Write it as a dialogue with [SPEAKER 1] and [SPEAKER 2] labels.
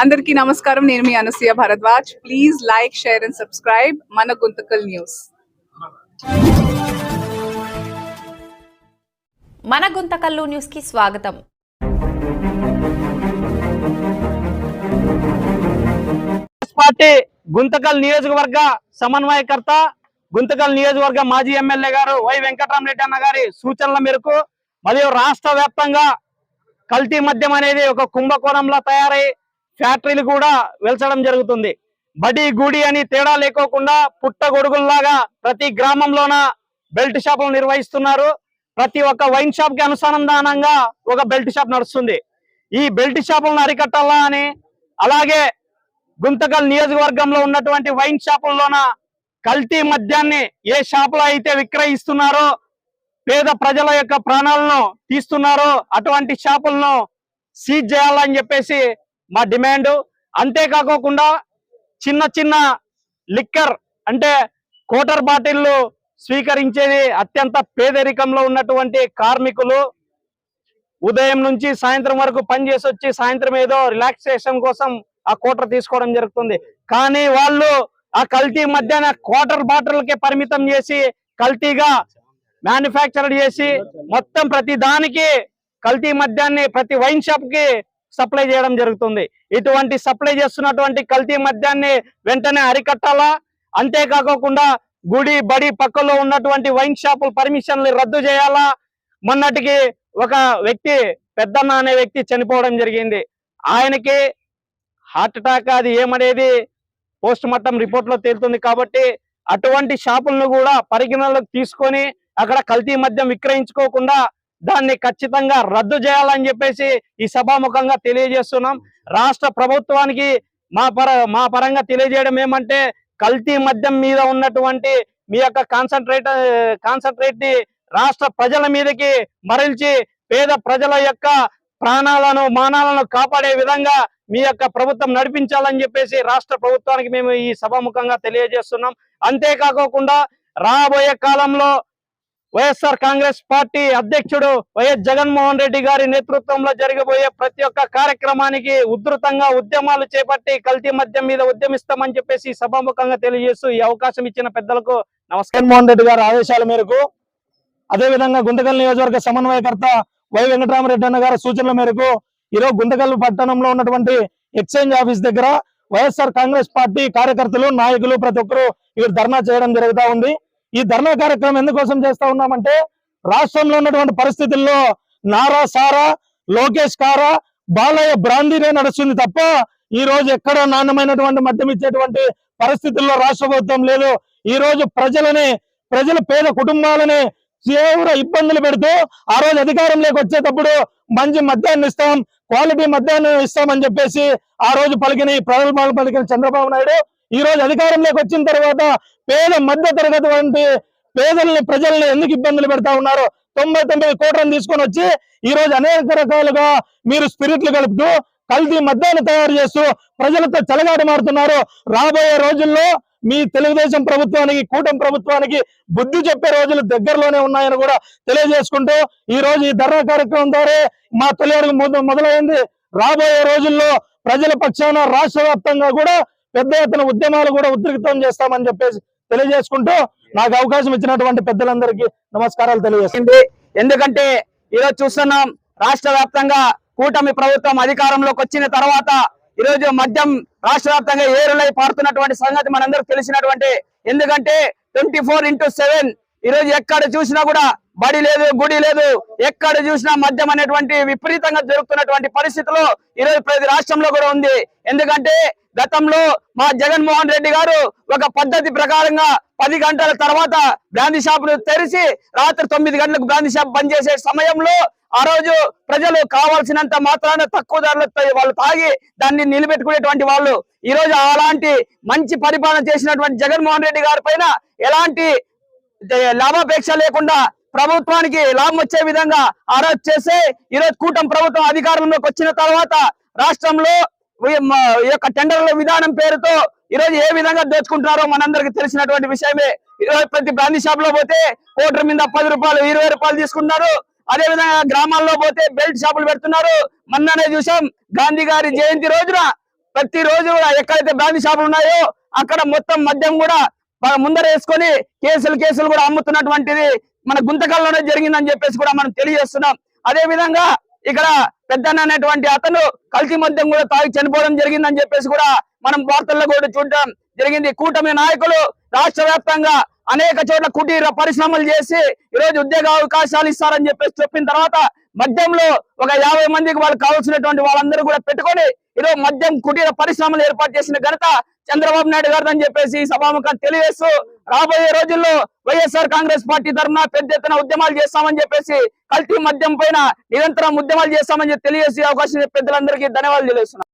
[SPEAKER 1] అందరికీ నమస్కారం. నేను మీ Anasuya Bharadwaj. Please like share and subscribe మన గుంతకల్ న్యూస్.
[SPEAKER 2] మన గుంతకల్లు న్యూస్కి స్వాగతం.
[SPEAKER 3] పార్టీ గుంతకల్ నియోజకవర్గ సమన్వయకర్త గుంతకల్ నియోజకవర్గ మాజీ ఎమ్మెల్యే గారు వై వెంకటరామరెడ్డి అన్న గారి సూచనల మేరకు మరియు రాష్ట్ర వ్యాప్తంగా కల్తీ మద్యం అనేది ఒక కుంభకోణంలో తయారై ఫ్యాక్టరీలు కూడా వెల్చడం జరుగుతుంది. బడి గుడి అని తేడా లేకోకుండా పుట్ట గొడుగుల్లాగా ప్రతి గ్రామంలోన బెల్ట్ షాపులు నిర్వహిస్తున్నారు. ప్రతి ఒక్క వైన్ షాప్కి అనుసంధానంగా ఒక బెల్ట్ షాప్ నడుస్తుంది. ఈ బెల్ట్ షాపులను అరికట్టాలా అని అలాగే గుంతకల్ నియోజకవర్గంలో ఉన్నటువంటి వైన్ షాపుల్లోన కల్తీ మద్యాన్ని ఏ షాపులో అయితే విక్రయిస్తున్నారో పేద ప్రజల యొక్క ప్రాణాలను తీస్తున్నారో అటువంటి షాపులను సీజ్ చేయాలని చెప్పేసి మా డిమాండ్. అంతేకాకోకుండా చిన్న చిన్న లిక్కర్ అంటే కోటర్ బాటిల్లు స్వీకరించేది అత్యంత పేదరికంలో ఉన్నటువంటి కార్మికులు. ఉదయం నుంచి సాయంత్రం వరకు పని చేసి వచ్చి సాయంత్రం ఏదో రిలాక్సేషన్ కోసం ఆ కోటర్ తీసుకోవడం జరుగుతుంది. కానీ వాళ్ళు ఆ కల్తీ మధ్యాహ్న క్వార్టర్ బాటిల్కే పరిమితం చేసి కల్తీగా మ్యానుఫ్యాక్చర్ చేసి మొత్తం ప్రతి దానికి కల్తీ మద్యాన్ని ప్రతి వైన్ షాప్కి సప్లై చేయడం జరుగుతుంది. ఇటువంటి సప్లై చేస్తున్నటువంటి కల్తీ మద్యాన్ని వెంటనే అరికట్టాలా? అంతేకాకుండా గుడి బడి పక్కలో ఉన్నటువంటి వైన్ షాపుల పర్మిషన్లు రద్దు చేయాలా? మొన్నటికి ఒక వ్యక్తి పెద్దన్న అనే వ్యక్తి చనిపోవడం జరిగింది. ఆయనకి హార్ట్ అటాక్ అది ఏమనేది పోస్ట్ మార్టం రిపోర్ట్లో తేలుతుంది కాబట్టి అటువంటి షాపులను కూడా పరిగణలోకి తీసుకొని అక్కడ కల్తీ మద్యం విక్రయించుకోకుండా దాన్ని ఖచ్చితంగా రద్దు చేయాలని చెప్పేసి ఈ సభాముఖంగా తెలియజేస్తున్నాం. రాష్ట్ర ప్రభుత్వానికి మా పర మా పరంగా తెలియజేయడం ఏమంటే కల్తీ మద్యం మీద ఉన్నటువంటి మీ యొక్క కాన్సన్ట్రేట్ కాన్సన్ట్రేట్ని రాష్ట్ర ప్రజల మీదకి మరల్చి పేద ప్రజల యొక్క ప్రాణాలను మానాలను కాపాడే విధంగా మీ యొక్క ప్రభుత్వం నడిపించాలని చెప్పేసి రాష్ట్ర ప్రభుత్వానికి మేము ఈ సభాముఖంగా తెలియజేస్తున్నాం. అంతేకాకుండా రాబోయే కాలంలో వైఎస్ఆర్ కాంగ్రెస్ పార్టీ అధ్యక్షుడు వైఎస్ జగన్మోహన్ రెడ్డి గారి నేతృత్వంలో జరగబోయే ప్రతి ఒక్క కార్యక్రమానికి ఉధృతంగా ఉద్యమాలు చేపట్టి కల్తీ మద్యం మీద ఉద్యమిస్తామని చెప్పేసి సభాముఖంగా తెలియజేస్తూ ఈ అవకాశం ఇచ్చిన పెద్దలకు నమస్కారం. మోహన్ రెడ్డి గారి ఆదేశాల మేరకు అదే విధంగా గుంతకల్ నియోజకవర్గ సమన్వయకర్త వై వెంకటరామరెడ్డి అన్న గారి సూచనల మేరకు ఈరోజు గుంతకల్ పట్టణంలో ఉన్నటువంటి ఎక్స్చేంజ్ ఆఫీస్ దగ్గర వైఎస్ఆర్ కాంగ్రెస్ పార్టీ కార్యకర్తలు నాయకులు ప్రతి ఒక్కరు ఇక్కడ ధర్నా చేయడం జరుగుతా ఉంది. ఈ ధర్నా కార్యక్రమం ఎందుకోసం చేస్తా ఉన్నామంటే రాష్ట్రంలో ఉన్నటువంటి పరిస్థితుల్లో నారా సారా లోకేష్ కారా బాలయ్య బ్రాందీనే నడుస్తుంది తప్ప ఈ రోజు ఎక్కడ నాణ్యమైనటువంటి మద్యం ఇచ్చేటువంటి పరిస్థితుల్లో రాష్ట్ర ప్రభుత్వం లేదు. ఈ రోజు ప్రజలని ప్రజల పేద కుటుంబాలని తీవ్ర ఇబ్బందులు పెడుతూ ఆ రోజు అధికారంలోకి వచ్చేటప్పుడు మంచి మద్యాన్ని ఇస్తాం క్వాలిటీ మద్యాన్ని ఇస్తామని చెప్పేసి ఆ రోజు పలికిన ఈ ప్రజల పలికిన చంద్రబాబు నాయుడు ఈ రోజు అధికారంలోకి వచ్చిన తర్వాత పేద మధ్య తరగతి వంటి పేదల్ని ప్రజల్ని ఎందుకు ఇబ్బందులు పెడతా ఉన్నారు తొంభై తొమ్మిది కోట్లను తీసుకొని వచ్చి ఈ రోజు అనేక రకాలుగా మీరు స్పిరిట్లు కలుపుతూ కల్తీ మద్యాన్ని తయారు చేస్తూ ప్రజలతో చెలగాట మారుతున్నారు. రాబోయే రోజుల్లో మీ తెలుగుదేశం ప్రభుత్వానికి కూటమి ప్రభుత్వానికి బుద్ధి చెప్పే రోజులు దగ్గరలోనే ఉన్నాయని కూడా తెలియజేసుకుంటూ ఈ రోజు ఈ ధర్నా కార్యక్రమం ద్వారా మా తొలి అడుగు మొదలైంది. రాబోయే రోజుల్లో ప్రజల పక్షాన రాష్ట్ర వ్యాప్తంగా కూడా పెద్ద ఎత్తున ఉద్యమాలు కూడా ఉద్రిక్తం చేస్తామని చెప్పేసి తెలియజేసుకుంటూ నాకు అవకాశం ఇచ్చినటువంటి పెద్దలందరికీ నమస్కారాలు తెలియజేసింది ఎందుకంటే ఈరోజు చూస్తున్నాం రాష్ట్ర వ్యాప్తంగా కూటమి ప్రభుత్వం అధికారంలోకి వచ్చిన తర్వాత ఈరోజు మద్యం రాష్ట్ర వ్యాప్తంగా ఏరులై పారుతున్నటువంటి సంగతి మనందరికి తెలిసినటువంటి ఎందుకంటే ట్వంటీ ఫోర్ ఇంటూ సెవెన్ ఈరోజు ఎక్కడ చూసినా కూడా బడి లేదు గుడి లేదు ఎక్కడ చూసినా మద్యం అనేటువంటి విపరీతంగా జరుగుతున్నటువంటి పరిస్థితులు ఈరోజు ప్రతి రాష్ట్రంలో కూడా ఉంది. ఎందుకంటే గతంలో మా జగన్మోహన్ రెడ్డి గారు ఒక పద్ధతి ప్రకారంగా పది గంటల తర్వాత బ్రాందీ షాపును తెరిచి రాత్రి తొమ్మిది గంటలకు బ్రాందీ షాప్ బంద్ చేసే సమయంలో ఆ రోజు ప్రజలు కావాల్సినంత మాత్రాన తక్కువ ధరలతో వాళ్ళు తాగి దాన్ని నిలబెట్టుకునేటువంటి వాళ్ళు. ఈ రోజు అలాంటి మంచి పరిపాలన చేసినటువంటి జగన్మోహన్ రెడ్డి గారి పైన ఎలాంటి లాభాపేక్ష లేకుండా ప్రభుత్వానికి లాభం వచ్చే విధంగా ఆ రోజు చేసే ఈరోజు కూటమి ప్రభుత్వం అధికారంలోకి వచ్చిన తర్వాత రాష్ట్రంలో ఈ యొక్క టెండర్ల విధానం పేరుతో ఈ రోజు ఏ విధంగా దోచుకుంటున్నారో మనందరికి తెలిసినటువంటి విషయమే. ఈ రోజు ప్రతి బ్రాందీ షాప్లో పోతే కోటర్ మీద పది రూపాయలు ఇరవై రూపాయలు తీసుకుంటున్నారు
[SPEAKER 4] అదే విధంగా గ్రామాల్లో పోతే బెల్ట్ షాపులు పెడుతున్నారు. మొన్ననే చూసాం గాంధీ గారి జయంతి రోజున ప్రతి రోజు కూడా ఎక్కడైతే బ్రాంతి షాపులు ఉన్నాయో అక్కడ మొత్తం మద్యం కూడా ముందర వేసుకొని కేసులు కేసులు కూడా అమ్ముతున్నటువంటిది మన గుంతకల్లోనే జరిగిందని చెప్పేసి కూడా మనం తెలియజేస్తున్నాం. అదే విధంగా ఇక్కడ పెద్దన్న అనేటువంటి అతను కల్తీ మద్యం కూడా తాగి చనిపోవడం జరిగిందని చెప్పేసి కూడా మనం వార్తల్లో కూడా చూడటం జరిగింది. కూటమి నాయకులు రాష్ట్ర వ్యాప్తంగా అనేక చోట్ల కుటీర పరిశ్రమలు చేసి ఈరోజు ఉద్యోగ అవకాశాలు ఇస్తారని చెప్పేసి చెప్పిన తర్వాత మద్యంలో ఒక యాభై మందికి వాళ్ళు కావాల్సినటువంటి వాళ్ళందరూ కూడా పెట్టుకొని ఈరోజు మద్యం కుటీర పరిశ్రమలు ఏర్పాటు చేసిన ఘనత చంద్రబాబు నాయుడు గారు అని చెప్పేసి ఈ సభాముఖం తెలియజేస్తూ రాబోయే రోజుల్లో వైఎస్ఆర్ కాంగ్రెస్ పార్టీ తరఫున పెద్ద ఎత్తున ఉద్యమాలు చేస్తామని చెప్పేసి కల్తీ మద్యం పైన నిరంతరం ఉద్యమాలు చేస్తామని తెలియజేసే అవకాశం పెద్దలందరికీ ధన్యవాదాలు తెలియజేస్తున్నాం.